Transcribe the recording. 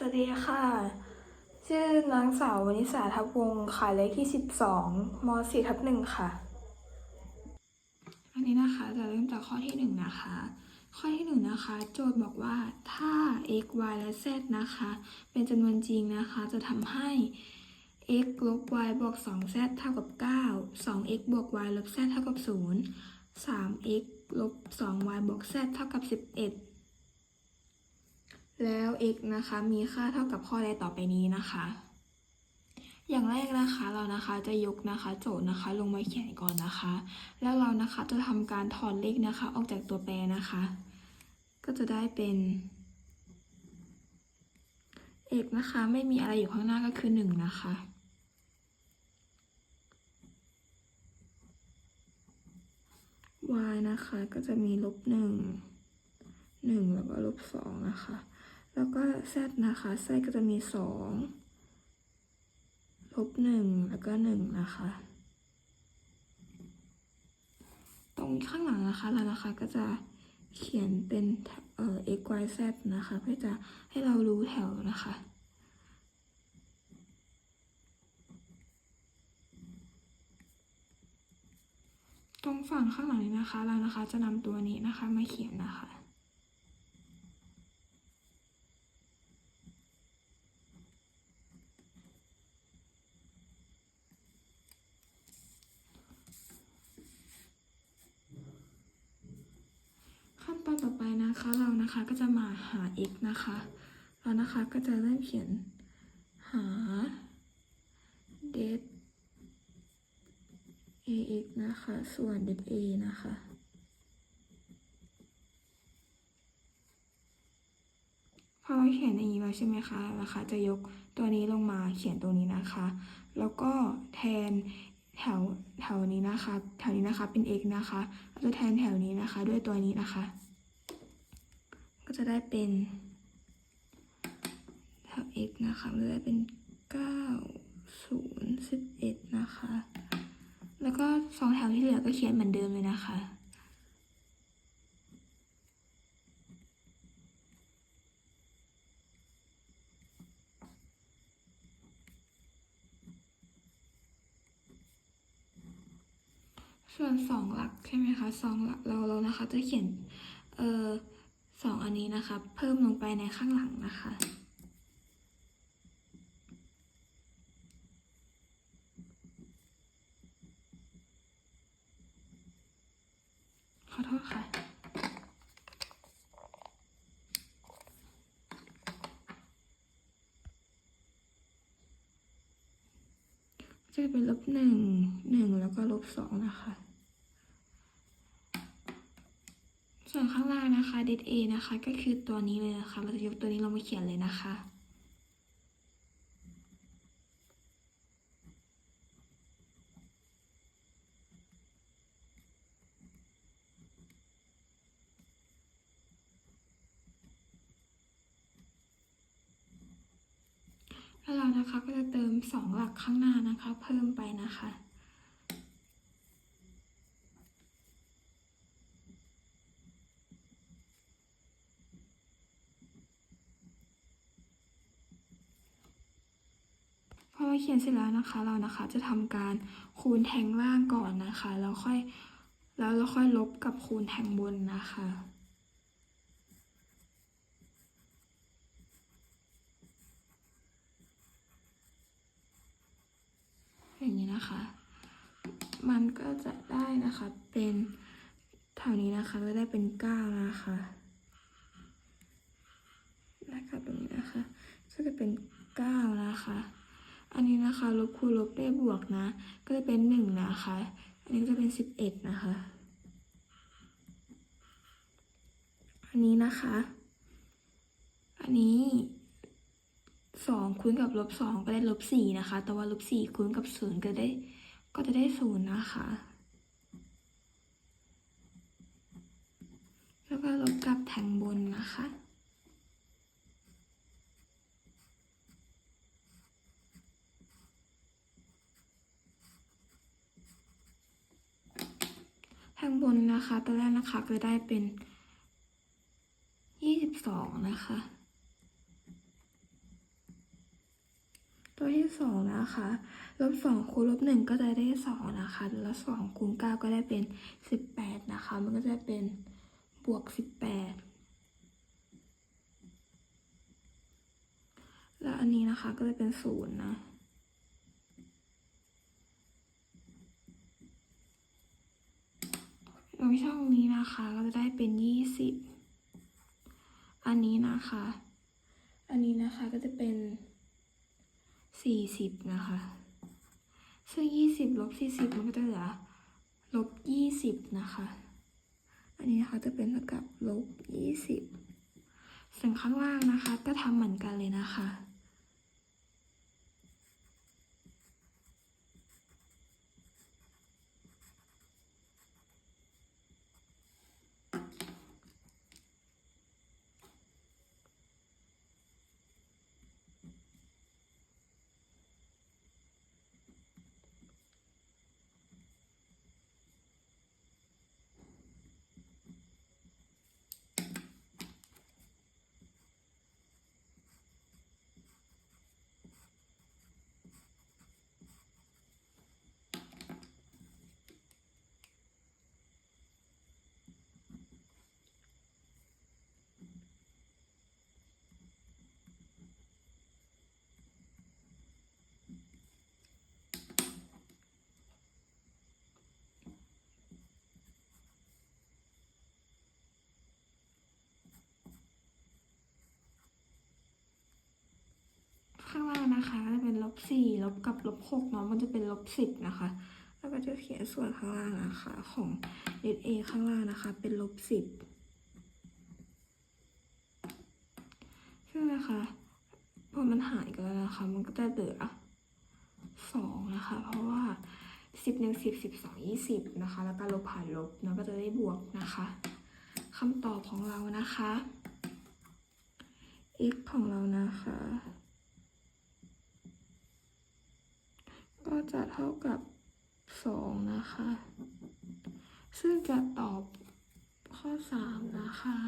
สวัสดีค่ะ ชื่อนางสาววนิสาทับวงค่ะเลขที่12ม4ทับหนึ่งค่ะ อันนี้นะคะจะเริ่มจากข้อที่1นะคะ ข้อที่1นะคะ โจทย์บอกว่าถ้า x y และ z นะคะ เป็นจำนวนจริงนะคะ จะทำให้ x ลบ y บวก 2z เท่ากับ 9 2x บวก y ลบ z เท่ากับ 0 3x ลบ 2y บวก z เท่ากับ 11 แล้ว x นะคะมีค่าเท่ากับข้อใดต่อไปนี้นะคะ อย่างแรกนะคะเรานะคะจะยกนะคะโจทย์นะคะลงมาเขียนก่อนนะคะ แล้วเรานะคะจะทำการถอนเลขนะคะออกจากตัวแปรนะคะ ก็จะได้เป็น x นะคะไม่มีอะไรอยู่ข้างหน้าก็คือ1นะคะ y นะคะก็จะมีลบหนึ่งหนึ่งแล้วก็ลบสองนะคะ แล้วก็ z นะคะ z ก็จะมีสองลบหนึ่งแล้วก็หนึ่งนะคะ ตรงข้างหลังนะคะเรานะคะก็จะเขียนเป็นเอ่อ x y z นะคะ เพื่อจะให้เรารู้แถวนะคะตรงฝั่งข้างหลังนี้นะคะ เรานะคะจะนำตัวนี้นะคะมาเขียนนะคะ ขั้น ต่อไปนะคะเรานะคะก็จะมาหา x นะคะเรานะคะก็จะเริ่มเขียนหา det ax นะคะ ส่วน det a นะคะพอเราเขียนอย่างนี้แล้วใช่ไหมคะเราคะจะยกตัวนี้ลงมาเขียนตรงนี้นะคะ แล้วก็แทนแถวแถวนี้นะคะ แถวนี้นะคะเป็น x นะคะเราจะแทนแถวนี้นะคะ ด้วยตัวนี้นะคะ ก็จะได้เป็นแถว x นะคะมันจะได้เป็น 9 0 11 นะคะ แล้วก็สองแถวที่เหลือก็เขียนเหมือนเดิมเลยนะคะส่วนสองหลักใช่ไหมคะสองหลักเราเรานะคะจะเขียน เอ่อ สองอันนี้นะคะ เพิ่มลงไปในข้างหลังนะคะ ขอโทษค่ะ จะเป็นลบหนึ่งหนึ่งแล้วก็ลบสองนะคะ ส่วนข้างล่างนะคะ det a นะคะ ก็คือตัวนี้เลยนะคะเราจะยกตัวนี้ลงมาเขียนเลยนะคะแล้วเรานะคะก็จะเติมสองหลักข้างหน้านะคะ เพิ่มไปนะคะ พ อเขียนเสร็จแล้วนะคะ เรานะคะจะทำการคูณแทงล่างก่อนนะคะแล้วค่อยแล้วเราค่อยลบกับคูณแทงบนนะคะอย่างนี้นะคะ มันก็จะได้นะคะเป็นแถวนี้นะคะจะได้เป็นเก้านะคะนะคะตรงนี้นะคะ ก็จะเป็นเก้านะคะ อันนี้นะคะลบคูณลบได้บวกนะ ก็จะเป็นหนึ่งนะคะ อันนี้จะเป็นสิบเอ็ดนะคะ อันนี้นะคะ อันนี้สองคูณกับลบสองก็ได้ลบสี่นะคะ แต่ว่าลบสี่คูณกับศูนย์ก็ได้ ก็จะได้ศูนย์นะคะ แล้วก็ลบกับแทงบนนะคะ แทงบ นะคะ ตัวแรกนะคะก็ได้เป็นยี่สิบสองนะคะ ตัวที่สองนะคะลบสองคูณลบหนึ่งก็จะได้สองนะคะแล้วสองคูณเก้าก็ได้เป็นสิบแปดนะคะ มันก็จะเป็นบวกสิบแปดแล้วอันนี้นะคะก็จะเป็นศูนย์นะ ตรงช่องนี้นะคะก็จะได้เป็นยี่สิบอันนี้นะคะ อันนี้นะคะก็จะเป็นสี่สิบนะคะ ซึ่งยี่สิบลบสี่สิบมันก็จะเหลือลบยี่สิบนะคะ อันนี้นะคะจะเป็นเท่ากับลบยี่สิบส่วนข้างล่างนะคะก็ทำเหมือนกันเลยนะคะ นะคะก็จะเป็นลบสี่ลบกับลบหกเนาะมันจะเป็นลบสิบนะคะ แล้วก็จะเขียนส่วนข้างล่างนะคะของเลข A ข้างล่างนะคะ เป็นลบสิบซึ่งนะคะพอมันหายกันแล้วนะคะ มันก็จะเหลือสองนะคะ เพราะว่าสิบหนึ่งสิบสิบสองยี่สิบนะคะ แล้วก็ลบผ่านลบเนาะก็จะได้บวกนะคะคำตอบของเรานะคะ x ของเรานะคะ ก็ จะเท่ากับสองนะคะ ซึ่งจะตอบข้อสามนะคะ